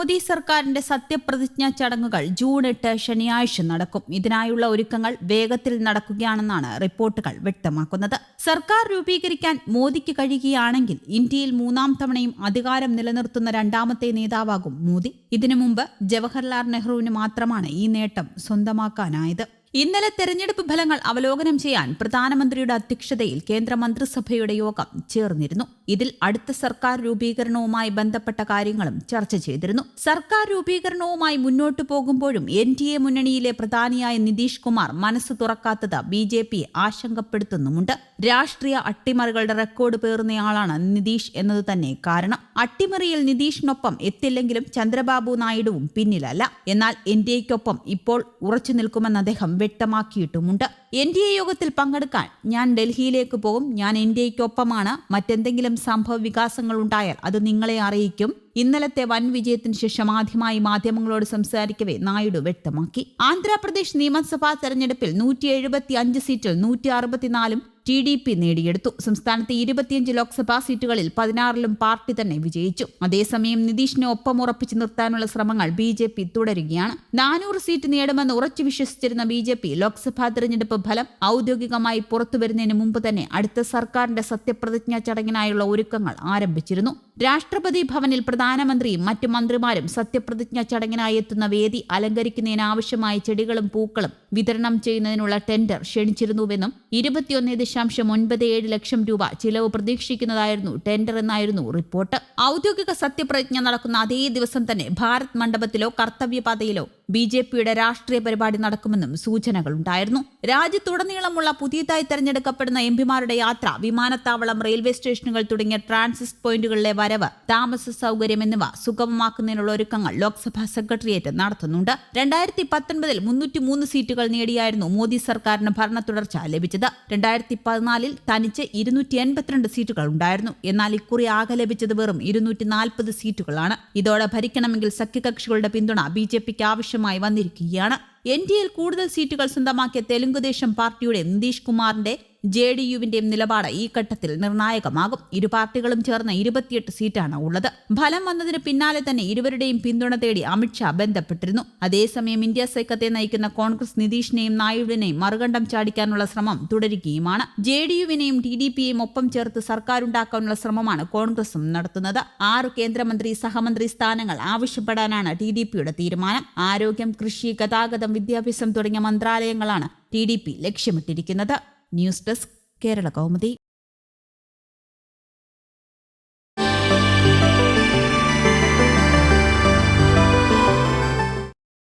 മോദി സർക്കാരിന്റെ സത്യപ്രതിജ്ഞാ ചടങ്ങുകൾ ജൂൺ എട്ട് ശനിയാഴ്ച നടക്കും. ഇതിനായുള്ള ഒരുക്കങ്ങൾ വേഗത്തിൽ നടക്കുകയാണെന്നാണ് റിപ്പോർട്ടുകൾ വ്യക്തമാക്കുന്നത്. സർക്കാർ രൂപീകരിക്കാൻ മോദിക്ക് കഴിയുകയാണെങ്കിൽ ഇന്ത്യയിൽ മൂന്നാം തവണയും അധികാരം നിലനിർത്തുന്ന രണ്ടാമത്തെ നേതാവാകും മോദി. ഇതിനു മുമ്പ് ജവഹർലാൽ നെഹ്റുവിന് മാത്രമാണ് ഈ നേട്ടം സ്വന്തമാക്കാനായത്. ഇന്നലെ തെരഞ്ഞെടുപ്പ് ഫലങ്ങൾ അവലോകനം ചെയ്യാൻ പ്രധാനമന്ത്രിയുടെ അധ്യക്ഷതയിൽ കേന്ദ്രമന്ത്രിസഭയുടെ യോഗം ചേർന്നിരുന്നു. ഇതിൽ അടുത്ത സർക്കാർ രൂപീകരണവുമായി ബന്ധപ്പെട്ട കാര്യങ്ങളും ചർച്ച ചെയ്തിരുന്നു. സർക്കാർ രൂപീകരണവുമായി മുന്നോട്ടു പോകുമ്പോഴും എൻ ഡി എ മുന്നണിയിലെ പ്രധാനിയായ നിതീഷ് കുമാർ മനസ്സ് തുറക്കാത്തത് ബി ജെ പി ആശങ്കപ്പെടുത്തുന്നുമുണ്ട്. രാഷ്ട്രീയ അട്ടിമറികളുടെ റെക്കോർഡ് പേറുന്നയാളാണ് നിതീഷ് എന്നത് തന്നെ കാരണം. അട്ടിമറിയിൽ നിതീഷിനൊപ്പം എത്തില്ലെങ്കിലും ചന്ദ്രബാബു നായിഡുവും പിന്നിലല്ല. എന്നാൽ എൻ ഡി എക്കൊപ്പം ഇപ്പോൾ ഉറച്ചു നിൽക്കുമെന്ന് അദ്ദേഹം വ്യക്തമാക്കിയിട്ടുമുണ്ട്. എൻ ഡി എ യോഗത്തിൽ പങ്കെടുക്കാൻ ഞാൻ ഡൽഹിയിലേക്ക് പോകും. ഞാൻ എൻ ഡി എക്കൊപ്പമാണ് മറ്റെന്തെങ്കിലും സംഭവ വികാസങ്ങൾ ഉണ്ടായാൽ അത് നിങ്ങളെ അറിയിക്കും. ഇന്നലത്തെ വൻ വിജയത്തിന് ശേഷം ആദ്യമായി മാധ്യമങ്ങളോട് സംസാരിക്കവേ നായിഡു വ്യക്തമാക്കി. ആന്ധ്രാപ്രദേശ് നിയമസഭാ തെരഞ്ഞെടുപ്പിൽ നൂറ്റി എഴുപത്തി അഞ്ച് സീറ്റിൽ നൂറ്റി അറുപത്തിനാലും ടി ഡി പി നേടിയെടുത്തു. സംസ്ഥാനത്തെ ഇരുപത്തിയഞ്ച് ലോക്സഭാ സീറ്റുകളിൽ പതിനാറിലും പാർട്ടി തന്നെ വിജയിച്ചു. അതേസമയം നിതീഷിനെ ഒപ്പം ഉറപ്പിച്ചു നിർത്താനുള്ള ശ്രമങ്ങൾ ബി ജെ പി തുടരുകയാണ്. നാനൂറ് സീറ്റ് നേടുമെന്ന് ഉറച്ചു വിശ്വസിച്ചിരുന്ന ബി ജെ പി ലോക്സഭാ തെരഞ്ഞെടുപ്പ് ഫലം ഔദ്യോഗികമായി പുറത്തുവരുന്നതിന് മുമ്പ് തന്നെ അടുത്ത സർക്കാരിന്റെ സത്യപ്രതിജ്ഞാ ചടങ്ങിനായുള്ള ഒരുക്കങ്ങൾ ആരംഭിച്ചിരുന്നു. രാഷ്ട്രപതി ഭവനിൽ പ്രധാനമന്ത്രിയും മറ്റു മന്ത്രിമാരും സത്യപ്രതിജ്ഞാ ചടങ്ങിനായി എത്തുന്ന വേദി അലങ്കരിക്കുന്നതിനാവശ്യമായ ചെടികളും പൂക്കളും വിതരണം ചെയ്യുന്നതിനുള്ള ടെൻഡർ ക്ഷണിച്ചിരുന്നുവെന്നും ഇരുപത്തിയൊന്ന് ദശാംശം ഒൻപത് ഏഴ് ലക്ഷം രൂപ ചിലവ് പ്രതീക്ഷിക്കുന്നതായിരുന്നു ടെൻഡർ എന്നായിരുന്നു റിപ്പോർട്ട്. ഔദ്യോഗിക സത്യപ്രതിജ്ഞ നടക്കുന്ന അതേ ദിവസം തന്നെ ഭാരത് മണ്ഡപത്തിലോ കർത്തവ്യപാതയിലോ ബി ജെ പിയുടെ രാഷ്ട്രീയ പരിപാടി നടക്കുമെന്നും സൂചനകളുണ്ടായിരുന്നു. രാജ്യത്തുടനീളമുള്ള പുതിയതായി തെരഞ്ഞെടുക്കപ്പെടുന്ന എംപിമാരുടെ യാത്ര വിമാനത്താവളം റെയിൽവേ സ്റ്റേഷനുകൾ തുടങ്ങിയ ട്രാൻസിസ്റ്റ് പോയിന്റുകളിലെ വരവ് താമസ സൗകര്യം എന്നിവ സുഗമമാക്കുന്നതിനുള്ള ഒരുക്കങ്ങൾ ലോക്സഭാ സെക്രട്ടേറിയറ്റ് നടത്തുന്നുണ്ട്. രണ്ടായിരത്തി പത്തൊൻപതിൽ മുന്നൂറ്റി മൂന്ന് സീറ്റുകൾ നേടിയായിരുന്നു മോദി സർക്കാരിന് ഭരണ തുടർച്ച ലഭിച്ചത്. രണ്ടായിരത്തി പതിനാലിൽ തനിച്ച് ഇരുന്നൂറ്റി എൺപത്തിരണ്ട് സീറ്റുകൾ ഉണ്ടായിരുന്നു. എന്നാൽ ഇക്കുറി ആകെ ലഭിച്ചത് വെറും ഇരുന്നൂറ്റി നാൽപ്പത് സീറ്റുകളാണ്. ഇതോടെ ഭരിക്കണമെങ്കിൽ സഖ്യകക്ഷികളുടെ പിന്തുണ ബി ജെ പിക്ക് ആവശ്യമായി വന്നിരിക്കുകയാണ് എൻ ഡി എയിൽ കൂടുതൽ സീറ്റുകൾ സ്വന്തമാക്കിയ തെലുങ്കുദേശം പാർട്ടിയുടെ നിതീഷ് കുമാറിന്റെ ജെ ഡി യുവിന്റെയും നിലപാട് ഈ ഘട്ടത്തിൽ നിർണായകമാകും. ഇരു പാർട്ടികളും ചേർന്ന് ഇരുപത്തിയെട്ട് സീറ്റാണ് ഉള്ളത്. ഫലം വന്നതിന് പിന്നാലെ തന്നെ ഇരുവരുടെയും പിന്തുണ തേടി അമിത്ഷാ ബന്ധപ്പെട്ടിരുന്നു. അതേസമയം ഇന്ത്യ സൈക്കത്തെ നയിക്കുന്ന കോൺഗ്രസ് നിതീഷിനെയും നായിഡുവിനെയും മറുകണ്ഠം ചാടിക്കാനുള്ള ശ്രമം തുടരുകയുമാണ്. ജെ ഡി യുവിനെയും ടി ഡി പിയെയും ഒപ്പം ചേർത്ത് സർക്കാരുണ്ടാക്കാനുള്ള ശ്രമമാണ് കോൺഗ്രസും നടത്തുന്നത്. ആറ് കേന്ദ്രമന്ത്രി സഹമന്ത്രി സ്ഥാനങ്ങൾ ആവശ്യപ്പെടാനാണ് ടി ഡി പിയുടെ തീരുമാനം. ആരോഗ്യം കൃഷി ഗതാഗതം വിദ്യാഭ്യാസം തുടങ്ങിയ മന്ത്രാലയങ്ങളാണ് T D P ലക്ഷ്യമിട്ടിരിക്കുന്നത്. News desk Kerala Kaumudi.